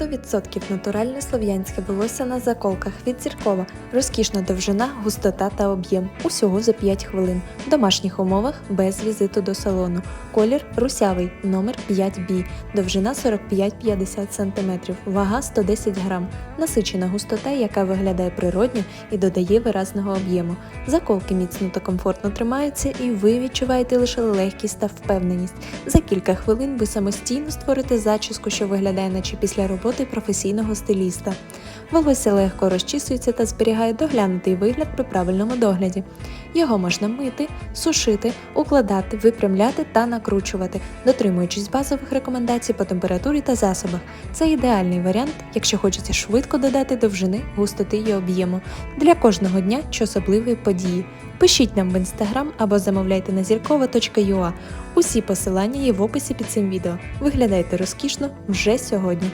100% натуральне слов'янське волосся на заколках від зіркова, розкішна довжина, густота та об'єм. Усього за 5 хвилин. В домашніх умовах без візиту до салону. Колір русявий, номер 5B, довжина 45-50 см, вага 110 грам. Насичена густота, яка виглядає природньо і додає виразного об'єму. Заколки міцно та комфортно тримаються, і ви відчуваєте лише легкість та впевненість. За кілька хвилин ви самостійно створите зачіску, що виглядає наче після роботи професійного стиліста. Волосся легко розчісується та зберігає доглянутий вигляд при правильному догляді. Його можна мити, сушити, укладати, випрямляти та накручувати, дотримуючись базових рекомендацій по температурі та засобах. Це ідеальний варіант, якщо хочеться швидко додати довжини, густоти і об'єму для кожного дня чи особливої події. Пишіть нам в інстаграм або замовляйте на зіркова.ua. Усі посилання є в описі під цим відео. Виглядайте розкішно вже сьогодні.